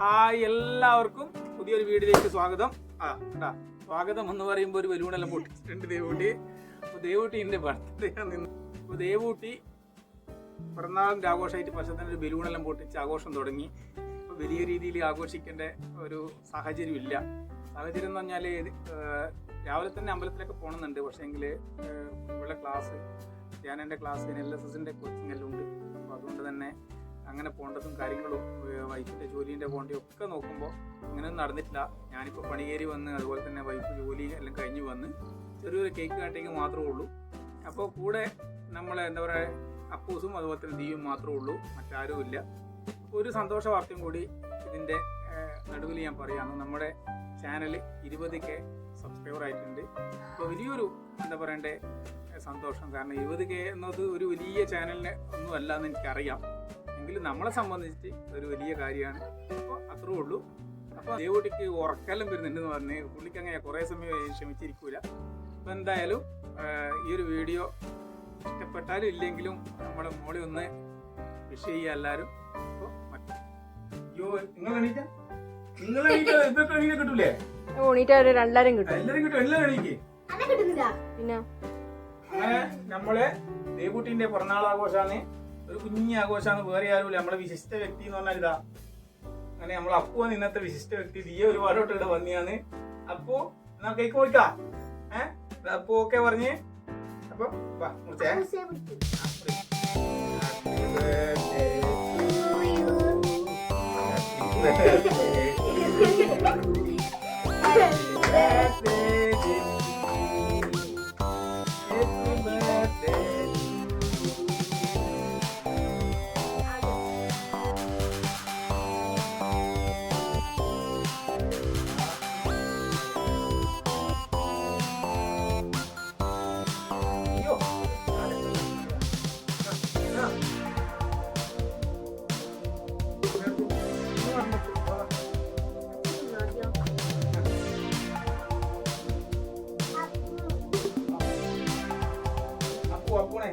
Hi എല്ലാവർക്കും പുതിയൊരു വീഡിയോയിലേക്ക് സ്വാഗതം. ആ ഉണ്ടാ സ്വാഗതം എന്ന് പറയുമ്പോൾ ഒരു ബലൂണെല്ലാം രണ്ട് ദേവൂട്ടി അപ്പോൾ ദേവൂട്ടീന്റെ ബർത്ത്ഡേ നിന്ന് അപ്പോൾ ദേവൂട്ടി പിറന്നാളിന്റെ ആഘോഷമായിട്ട് പക്ഷേ ഒരു ബലൂണെല്ലാം പൊട്ടിച്ച് ആഘോഷം തുടങ്ങി. അപ്പോൾ വലിയ രീതിയിൽ ആഘോഷിക്കേണ്ട ഒരു സാഹചര്യം ഇല്ല. സാഹചര്യം എന്ന് പറഞ്ഞാൽ രാവിലെ തന്നെ അമ്പലത്തിലൊക്കെ പോകണമെന്നുണ്ട് പക്ഷേ എങ്കിൽ ഇവിടെ ക്ലാസ് എന്റെ ക്ലാസ് എൽ എസ് എസിന്റെ കോച്ചിങ് എല്ലാം ഉണ്ട്. അപ്പോൾ അതുകൊണ്ട് തന്നെ അങ്ങനെ പോകേണ്ടതും കാര്യങ്ങളും വൈഫിന്റെ ജോലീന്റെ പോകേണ്ടതും ഒക്കെ നോക്കുമ്പോൾ അങ്ങനെയൊന്നും നടന്നിട്ടില്ല. ഞാനിപ്പോൾ പണി കയറി വന്ന് അതുപോലെ തന്നെ വൈഫ് ജോലി എല്ലാം കഴിഞ്ഞ് വന്ന് ചെറിയൊരു കേക്ക് കാട്ടേക്ക് മാത്രമേ ഉള്ളൂ. അപ്പോൾ കൂടെ നമ്മൾ എന്താ പറയുക അപ്പൂസും അതുപോലെ തന്നെ ദീയും മാത്രമേ ഉള്ളൂ. മറ്റാരും ഇല്ല. ഒരു സന്തോഷ വാർത്തയും കൂടി ഇതിന്റെ നടുവിൽ ഞാൻ പറയാമെന്ന് നമ്മുടെ ചാനൽ ഇരുപത് കെ സബ്സ്ക്രൈബർ ആയിട്ടുണ്ട്. അപ്പോൾ വലിയൊരു എന്താ പറയണ്ടേ സന്തോഷം. കാരണം ഇരുപത് കെ എന്നത് ഒരു വലിയ ചാനലിന് ഒന്നും അല്ല എന്ന് എനിക്കറിയാം. എങ്കിലും നമ്മളെ സംബന്ധിച്ച് ഒരു വലിയ കാര്യമാണ്. അപ്പോൾ അത്രേ ഉള്ളൂ. അപ്പോൾ ദേവൂട്ടിക്ക് ഉറക്കെല്ലാം വരുന്നുണ്ടെന്ന് പറഞ്ഞ് പുള്ളിക്ക് അങ്ങനെ കുറേ സമയം ക്ഷമിച്ചിരിക്കൂല. അപ്പോൾ എന്തായാലും ഈ ഒരു വീഡിയോ ഇഷ്ടപ്പെട്ടാലും ഇല്ലെങ്കിലും നമ്മുടെ മോളി ഒന്ന് വിഷ് ചെയ്യുക എല്ലാവരും. അപ്പോൾ അയ്യോ നിങ്ങൾ നിങ്ങൾ കിട്ടൂലേ? ഒരു രണ്ടായിരം കിട്ടും. കിട്ടും. എണീക്ക്. പിന്നെ? അങ്ങനെ നമ്മളെ ദേവൂട്ടിന്റെ പിറന്നാൾ ആഘോഷാണ് ഒരു കുഞ്ഞി ആഘോഷമാണ്. വേറെ ആരുമില്ല. നമ്മളെ വിശിഷ്ട വ്യക്തി എന്ന് പറഞ്ഞാൽ ഇതാ. അങ്ങനെ നമ്മൾ അപ്പോ ഇന്നത്തെ വിശിഷ്ട വ്യക്തി ദിയ ഒരുപാടോട്ട് ഇവിടെ വന്നിയാണ്. അപ്പു എന്നാ കേക്ക് പോയിക്കാ ഏഹ് അപ്പു ഓക്കെ പറഞ്ഞ്. അപ്പൊ. Happy birthday kuwa kuna